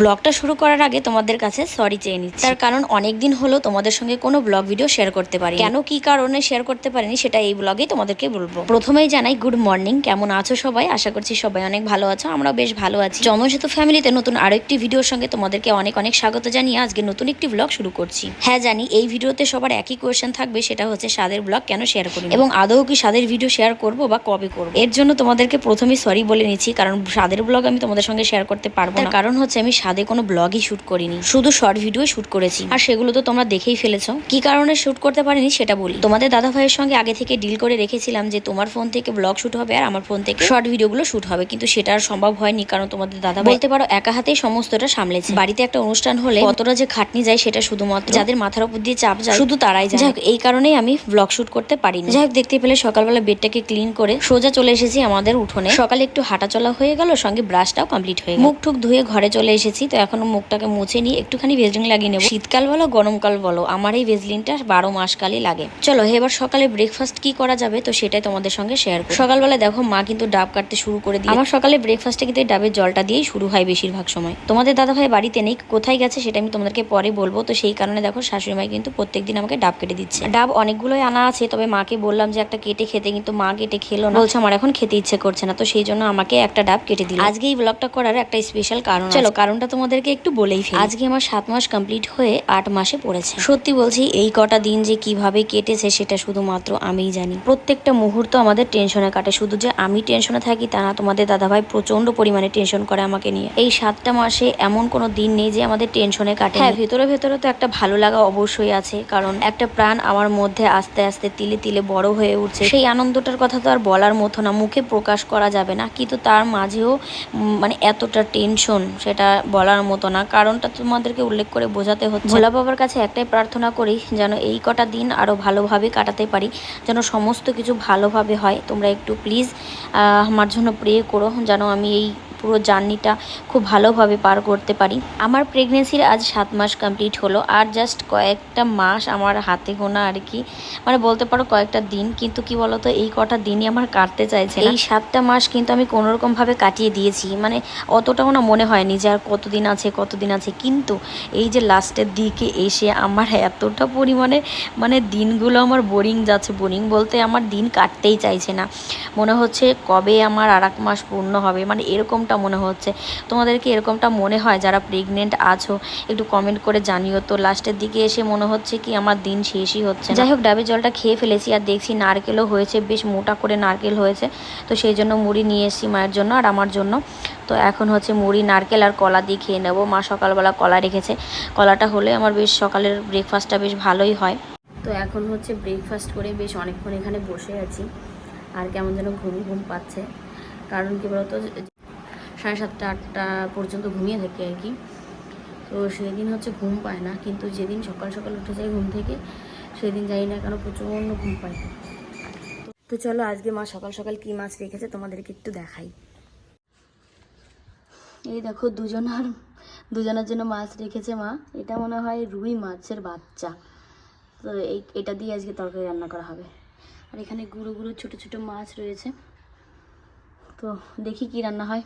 ব্লগটা শুরু করার আগে তোমাদের কাছে সরি চেয়ে নিচ্ছি। তার কারণ অনেক দিন হলো তোমাদের সঙ্গে কোনো ব্লগ ভিডিও শেয়ার করতে পারি কেন কি কারণে শেয়ার করতে পারিনি সেটা এই ব্লগেই তোমাদেরকে বলব। প্রথমেই জানাই গুড মর্নিং কেমন আছো সবাই? আশা করছি সবাই অনেক ভালো আছো, আমরাও বেশ ভালো আছি। জনসেতু ফ্যামিলিতে নতুন আরও একটি ভিডিওর সঙ্গে তোমাদেরকে অনেক অনেক স্বাগত জানিয়ে আজকে নতুন একটি ব্লগ শুরু করছি। হ্যাঁ জানি এই ভিডিওতে সবার একই কোয়েশ্চেন থাকবে, সেটা হচ্ছে স্বাদের ব্লগ কেন শেয়ার করি এবং আদৌ কি স্বাদের ভিডিও শেয়ার করব বা কবে করব? এর জন্য তোমাদেরকে প্রথমেই সরি বলে নিচ্ছি, কারণ স্বাদের ব্লগ আমি তোমাদের সঙ্গে শেয়ার করতে পারব না। কারণ হচ্ছে আমি স্বাদে কোনো ব্লগই শ্যুট করিনি। শুধু শর্ট ভিডিও শুট করেছি। আর সেগুলো তো তোমরা দেখেই ফেলেছো। কি কারণে শ্যুট করতে পারিনি সেটা বলি। তোমাদের দাদা ভাইয়ের সঙ্গে আগে থেকে ডিল করে রেখেছিলাম যে তোমার ফোন থেকে ব্লগ শুট হবে আর আমার ফোন থেকে শর্ট ভিডিওগুলো শুট হবে। কিন্তু সেটা আর সম্ভব হয়নি কারণ তোমাদের দাদা বলতে পারো একা হাতেই সমস্তটা সামলেছে। বাড়িতে একটা অনুষ্ঠান হলে কতটা যে খাটনি যায় সেটা শুধুমাত্র যাদের মাথার উপর দিয়ে চাপ যায়, শুধু তারাই যায় যাই এই কারণেই আমি ব্লগ শ্যুট করতে পারিনি। যাই হোক দেখতে পেলে সকালবেলা বেডটাকে ক্লিন করে সোজা চলে এসেছি আমাদের উঠোনে। সকালে একটু হাঁটা চলা হয়ে গেল, সঙ্গে ব্রাশটাও কমপ্লিট হয়ে মুখ টুক ধুয়ে ঘরে চলে এসেছি। তো এখনও মুখটাকে মুছে নিয়ে একটুখানি ভেজলিন লাগিয়ে নেব। শীতকাল বলো, গরমকাল বলো, আমার এই ভেজলিনটা বারো মাস কালই লাগে। চলো, এবার সকালে ব্রেকফাস্ট কি করা যাবে? তো সেটাই তোমাদের সঙ্গে শেয়ার করব। সকালবেলা দেখো, মা কিন্তু ডাব কাটতে শুরু করে দিয়ে আমার সকালে ব্রেকফাস্টে কিন্তু ডাবের জলটা দিয়েই শুরু হয় বেশিরভাগ সময়। তোমাদের দাদা ভাই বাড়িতে নেই, কোথায় গেছে সেটা আমি তোমাদেরকে পরে বলব। তো সেই কারণে দেখো শাশুড়ি মাই কিন্তু প্রত্যেকদিন আমাকে ডাব কেটে দিচ্ছে। ডাব অনেকগুলোই আনা আছে, তবে মাকে বললাম যে একটা কেটে খেতে, কিন্তু মা কেটে খেলো না। বলছে, আমার এখন খেতে ইচ্ছে করছে না। তো সেই জন্য আমাকে একটা ডাব কেটে দিল। আজকে এই ব্লগটা করার একটা স্পেশাল কারণ চলো, কারণটা তোমাদেরকে একটু বলেই ফেলি। আজকে আমার সাত মাস কমপ্লিট হয়ে আট মাসে পড়েছে। সত্যি বলছি, এই কটা দিন যে কীভাবে কেটেছে সেটা শুধুমাত্র আমিই জানি। প্রত্যেকটা মুহূর্ত আমাদের টেনশনে কাটে। শুধু যে আমি টেনশনে থাকি তা না, তোমাদের দাদাভাই প্রচণ্ড পরিমাণে টেনশন করে আমাকে নিয়ে। এই সাতটা মাসে এমন কোনো দিন নেই যে আমাদের টেনশনে কাটে হ্যাঁ ভেতরে ভেতরে তো একটা ভালো লাগা অবশ্যই আছে। কারণ একটা প্রাণ আমার মধ্যে আস্তে আস্তে তিলে তিলে বড় হয়ে উঠছে। সেই আনন্দটার কথা তো আর বলার মতো না। মুখে প্রকাশ করা যাবে না। কিন্তু তার মাঝেও মানে এতটা টেনশন সেটা বলার মতো না, কারণটা তোমাদেরকে উল্লেখ করে বোঝাতে হচ্ছে। ভোলা বাবার কাছে একটাই প্রার্থনা করি, যেন এই কটা দিন আরও ভালোভাবে কাটাতে পারি, যেন সমস্ত কিছু ভালোভাবে হয়। তোমরা একটু প্লিজ আমার জন্য প্রে করো, যেন আমি এই পুরো জার্নিটা খুব ভালোভাবে পার করতে পারি। আমার প্রেগনেন্সির আজ সাত মাস কমপ্লিট হলো। আর জাস্ট কয়েকটা মাস আমার হাতে গোনা আর কি। মানে বলতে পারো কয়েকটা দিন। কিন্তু কি বলতো, এই কটা দিনই আমার কাটতে চাইছে এই সাতটা মাস কিন্তু আমি কোনোরকমভাবে কাটিয়ে দিয়েছি। মানে অতটাও না মনে হয়নি যে আর কতদিন আছে কতদিন আছে। কিন্তু এই যে লাস্টের দিকে এসে আমার এতটা পরিমাণে মানে দিনগুলো আমার বোরিং যাচ্ছে। বোরিং বলতে আমার দিন কাটতেই চাইছে না। মনে হচ্ছে কবে আমার আর মাস পূর্ণ হবে। মানে এরকমটা মনে হচ্ছে। তোমাদের কি এরকমটা মনে হয় যারা প্রেগনেন্ট আছো? একটু কমেন্ট করে জানিও তো। লাস্টের দিকে এসে মনে হচ্ছে কি আমার দিন শেষই হচ্ছে যাই হোক ডাবের জলটা খেয়ে ফেলেছি আর দেখছি নারকেলও হয়েছে, বেশ মোটা করে নারকেল হয়েছে। তো সেই জন্য মুড়ি নিয়ে এসেছি মায়ের জন্য আর আমার জন্য। তো এখন হচ্ছে মুড়ি, নারকেল আর কলা দিয়ে খেয়ে নেব। মা সকালবেলা কলা রেখেছে। কলাটা হলে আমার বেশ সকালের ব্রেকফাস্টটা বেশ ভালোই হয়। তো এখন হচ্ছে ব্রেকফাস্ট করে বেশ অনেকক্ষণ এখানে বসে আছি। আর কেমন যেন ঘুম ঘুম পাচ্ছে। কারণ কি বলতো? সাড়ে সাতটা, আটটা পর্যন্ত ঘুমিয়ে থাকি আর কি। তো সেদিন হচ্ছে ঘুম পায় না, কিন্তু যেদিন সকাল সকাল উঠে যায় ঘুম থেকে, সেদিন যাই না কেন প্রচণ্ড ঘুম পায়। তো চলো আজকে মা সকাল সকাল কি মাছ রেখেছে তোমাদেরকে একটু দেখাই। এই দেখো দুজনার, দুজনের জন্য মাছ রেখেছে মা। এটা মনে হয় রুই মাছের বাচ্চা। তো এই, এটা দিয়ে আজকে তরকারি রান্না করা হবে। আর এখানে গুঁড়ো গুঁড়ো ছোটো ছোটো মাছ রয়েছে। তো দেখি কি রান্না হয়।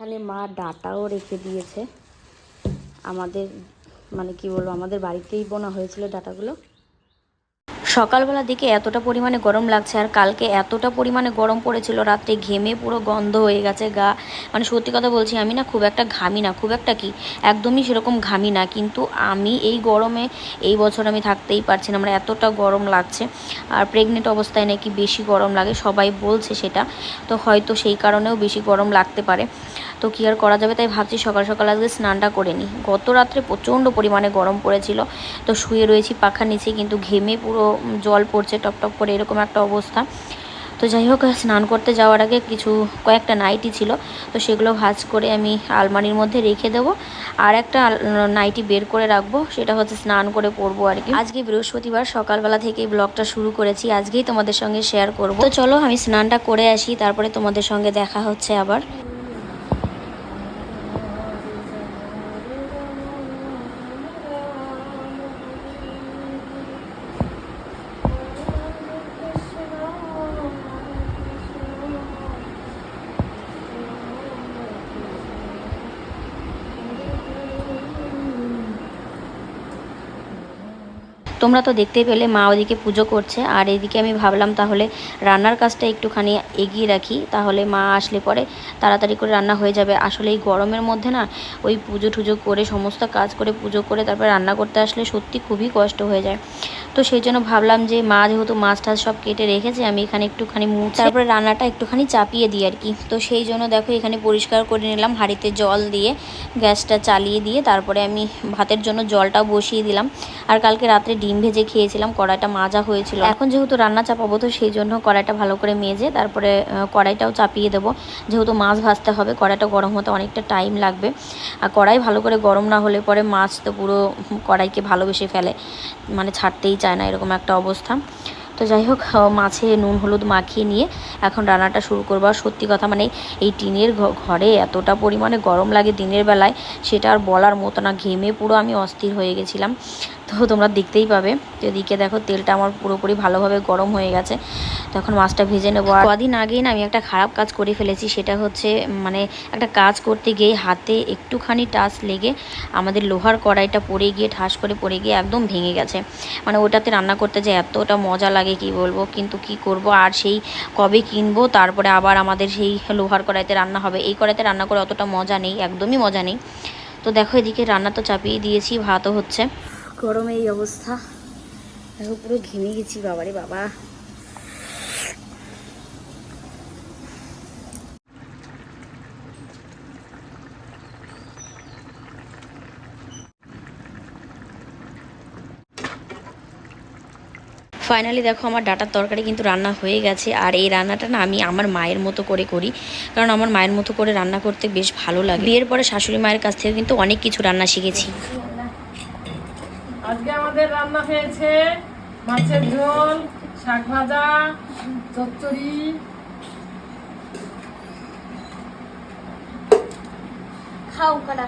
এখানে মা ডাটাও রেখে দিয়েছে। আমাদের মানে কি বলব আমাদের বাড়িতেই বোনা হয়েছিল ডাটাগুলো। সকালবেলা দিকে এতটা পরিমাণে গরম লাগছে আর কালকে এতটা পরিমাণে গরম পড়েছিল, রাত্রে ঘেমে পুরো গন্ধ হয়ে গেছে গা। মানে সত্যি কথা বলছি, আমি না খুব একটা ঘামি না, খুব একটা কি, একদমই সেরকম ঘামি না। কিন্তু আমি এই গরমে এই বছর আমি থাকতেই পারছি না আমার এতটা গরম লাগছে। আর প্রেগনেন্ট অবস্থায় নাকি বেশি গরম লাগে, সবাই বলছে সেটা। তো হয়তো সেই কারণেও বেশি গরম লাগতে পারে। তো কী আর করা যাবে, তাই ভাবছি সকাল সকাল আজকে স্নানটা করে নিই। গত রাত্রে প্রচণ্ড পরিমাণে গরম পড়েছিল, তো শুয়ে রয়েছি পাখার নিচে, কিন্তু ঘেমে পুরো জল পড়ছে, টপ টপ করে, এরকম একটা অবস্থা। তো যাই হোক, স্নান করতে যাওয়ার আগে কিছু, কয়েকটা নাইটি ছিল। তো সেগুলো ভাজ করে আমি আলমারির মধ্যে রেখে দেবো। আর একটা নাইটি বের করে রাখব, সেটা হচ্ছে স্নান করে পরবো আর কি। আজকে বৃহস্পতিবার, সকালবেলা থেকে ব্লগটা শুরু করেছি। আজকেই তোমাদের সঙ্গে শেয়ার করব। তো চলো, আমি স্নানটা করে আসি, তারপরে তোমাদের সঙ্গে দেখা হচ্ছে আবার। তোমরা তো দেখতেই পেলে মা ওদিকে পুজো করছে, আর এদিকে আমি ভাবলাম তাহলে রান্নার কাজটা একটুখানি এগিয়ে রাখি, তাহলে মা আসলে পরে তাড়াতাড়ি করে রান্না হয়ে যাবে। আসলে এই গরমের মধ্যে না, ওই পুজো টুজো করে, সমস্ত কাজ করে, পুজো করে, তারপরে রান্না করতে আসলে সত্যি খুবই কষ্ট হয়ে যায়। তো সেই জন্য ভাবলাম যে মা যেহেতু মাছ টাছ সব কেটে রেখেছে, আমি এখানে একটুখানি মুছে তারপরে রান্নাটা একটুখানি চাপিয়ে দিই আর কি। তো সেই জন্য দেখো এখানে পরিষ্কার করে নিলাম, হাঁড়িতে জল দিয়ে গ্যাসটা চালিয়ে দিয়ে, তারপরে আমি ভাতের জন্য জলটাও বসিয়ে দিলাম। আর কালকে রাত্রে ডিম ভেজে খেয়েছিলাম, কড়াইটা মাজা হয়েছিল। এখন যেহেতু রান্না চাপাবো, তো সেই জন্য কড়াইটা ভালো করে মেজে তারপরে কড়াইটাও চাপিয়ে দেবো। যেহেতু মাছ ভাজতে হবে, কড়াইটা গরম হতে অনেকটা টাইম লাগবে। আর কড়াই ভালো করে গরম না হলে পরে মাছ তো পুরো কড়াইকে ভালোবেসে ফেলে। মানে ছাড়তেই চায় না, এরকম একটা অবস্থা। তো যাই হোক মাছে নুন, হলুদ মাখিয়ে নিয়ে এখন রান্নাটা শুরু করব। আর সত্যি কথা মানে এই টিনের ঘরে এতটা পরিমাণে গরম লাগে দিনের বেলায়, সেটা আর বলার মতো না। ঘেমে পুরো আমি অস্থির হয়ে গেছিলাম। তো তোমরা দেখতেই পাবে। এদিকে দেখো তেলটা আমার পুরোপুরি ভালোভাবে গরম হয়ে গেছে। তখন মাছটা ভেজে নেব। আর কদিন আগেই না আমি একটা খারাপ কাজ করে ফেলেছি, সেটা হচ্ছে মানে একটা কাজ করতে গিয়ে হাতে একটুখানি টাচ লেগে আমাদের লোহার কড়াইটা পড়ে গিয়ে, ঠাস করে পড়ে গিয়ে একদম ভেঙে গেছে। মানে ওটাতে রান্না করতে যে এতটা মজা লাগে কি বলব? কিন্তু কি করব? আর সেই কবে কিনবো? তারপরে আবার আমাদের সেই লোহার কড়াইতে রান্না হবে। এই কড়াইতে রান্না করে অতটা মজা নেই, একদমই মজা নেই। তো দেখো এদিকে রান্না তো চাপিয়ে দিয়েছি, ভাতও হচ্ছে। গরমে এই অবস্থা। দেখো, পুরো ঘেমে গেছি, বাবারে বাবা। ফাইনালি দেখো, আমার ডাটার তরকারি কিন্তু রান্না হয়ে গেছে। আর এই রান্নাটা না আমি আমার মায়ের মতো করে করি। কারণ আমার মায়ের মতো করে রান্না করতে বেশ ভালো লাগে। বিয়ের পরে শাশুড়ি মায়ের কাছ থেকে কিন্তু অনেক কিছু রান্না শিখেছি। আমাদের রান্না হয়েছে? মাছের ঝোল শাক ভাজা চচ্চড়ি। খাও কটা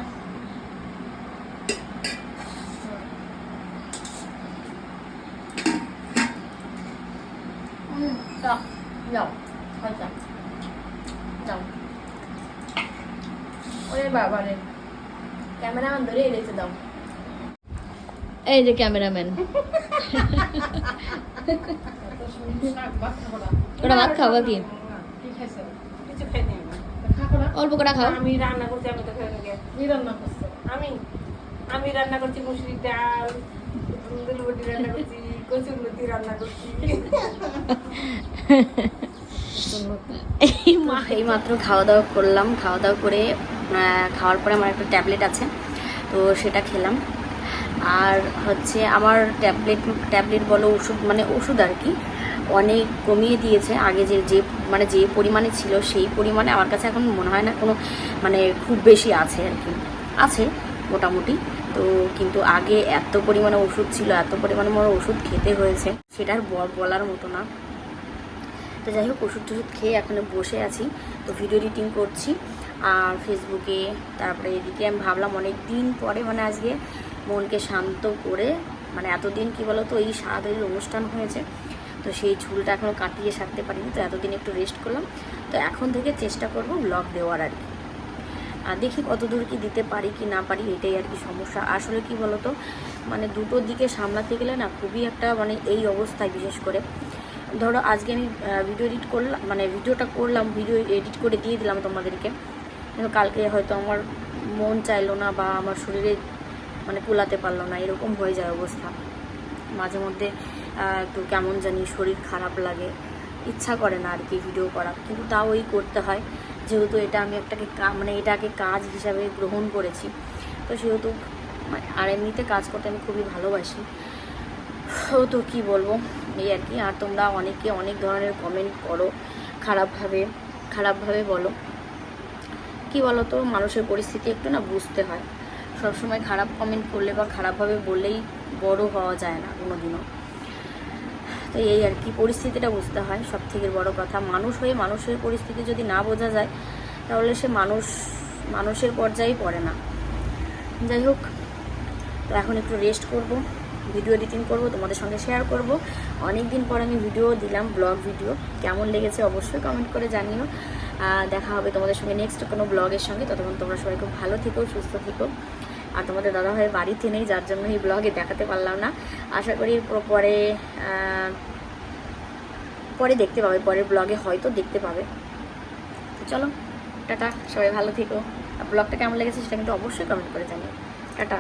যাও যাও যাও ওরে বাবারে। ক্যামেরাম্যান ধরে রেখে দাও। এই যে ক্যামেরাম্যান। শাক ভাত খাব ওটা ভাত খাব কি? আমি অল্প করে খাও। আমি রান্না করছি আমি তো খেয়ে রান্না করছ? আমি আমি রান্না করছি মুসুরির ডাল দুলবটি রান্না করছি কচুর রান্না করছি। এই মা এই মাত্র খাওয়া দাওয়া করলাম। খাওয়া দাওয়া করে খাওয়ার পরে আমার একটা ট্যাবলেট আছে তো সেটা খেলাম। আর হচ্ছে আমার ট্যাবলেট ট্যাবলেট বলো ওষুধ মানে ওষুধ আর কি, অনেক কমিয়ে দিয়েছে। আগে যে যে মানে যে পরিমাণে ছিল সেই পরিমাণে আমার কাছে এখন মনে হয় না কোনো মানে খুব বেশি আছে আর কি। আছে, মোটামুটি। তো কিন্তু আগে এত পরিমাণে ওষুধ ছিল, এত পরিমাণে আমার ওষুধ খেতে হয়েছে, সেটা আর বলার মতো না। তো যাই হোক, ওষুধ টষুধ খেয়ে এখন বসে আছি। তো ভিডিও এডিটিং করছি। আর ফেসবুকে তারপরে এদিকে আমি ভাবলাম অনেক দিন পরে মানে আজকে মনকে শান্ত করে মানে এতদিন কি বলো তো এই সাদের অনুষ্ঠান হয়েছে, তো সেই ঝুলটা এখনও কাটিয়ে সারতে পারিনি, তো এতদিন একটু রেস্ট করলাম। তো এখন থেকে চেষ্টা করব ব্লগ দেওয়ার আর কি। আর দেখি কত দূর কি দিতে পারি কি না পারি, এটাই আর কি সমস্যা। আসলে কি বলতো মানে দুটো দিকে সামলাতে গেলে না খুবই একটা মানে এই অবস্থায় বিশেষ করে। ধরো আজকে আমি ভিডিও এডিট করলাম মানে ভিডিওটা করলাম ভিডিও এডিট করে দিয়ে দিলাম তোমাদেরকে। কিন্তু কালকে হয়তো আমার মন চাইলো না বা আমার শরীরে মানে কুলাতে পারল না, এরকম হয়ে যায় অবস্থা। মাঝে মধ্যে একটু কেমন জানি শরীর খারাপ লাগে, ইচ্ছা করে না আর কি ভিডিও করা কিন্তু তাও ওই করতে হয়। যেহেতু এটা আমি একটাকে মানে এটাকে কাজ হিসাবে গ্রহণ করেছি। তো সেহেতু মানে আর এমনিতে কাজ করতে আমি খুবই ভালোবাসি। তো কী বলব, এই আর কি। আর তোমরা অনেকে অনেক ধরনের কমেন্ট করো, খারাপভাবে খারাপভাবে বলো। কি বলো তো মানুষের পরিস্থিতি একটু না বুঝতে হয়। সবসময় খারাপ কমেন্ট করলে বা খারাপভাবে বললেই বড় হওয়া যায় না কোনোদিনও। তো এই আর কি, পরিস্থিতিটা বুঝতে হয়। সব থেকে বড় কথা, মানুষ হয়ে মানুষের পরিস্থিতি যদি না বোঝা যায়, তাহলে সে মানুষ, মানুষের পর্যায়েই পড়ে না। যাই হোক, তো এখন একটু রেস্ট করব ভিডিও এডিটিং করব, তোমাদের সঙ্গে শেয়ার করব। অনেক দিন পর আমি ভিডিও দিলাম ব্লগ ভিডিও কেমন লেগেছে অবশ্যই কমেন্ট করে জানিও। দেখা হবে তোমাদের সঙ্গে নেক্সট কোনো ব্লগের সঙ্গে। ততক্ষণ তোমরা সবাই খুব ভালো থেকো, সুস্থ থেকো। আর তোমাদের দাদা দাদাভাই বাড়িতে নেই, যার জন্য এই ব্লগে দেখাতে পারলাম না। আশা করি পরে পরে দেখতে পাবে। পরের ব্লগে হয়তো দেখতে পাবে। চলো, টাটা, সবাই ভালো থেকো। আর ব্লগটা কেমন লেগেছে সেটা কিন্তু অবশ্যই কমেন্ট করে জানিও। টাটা।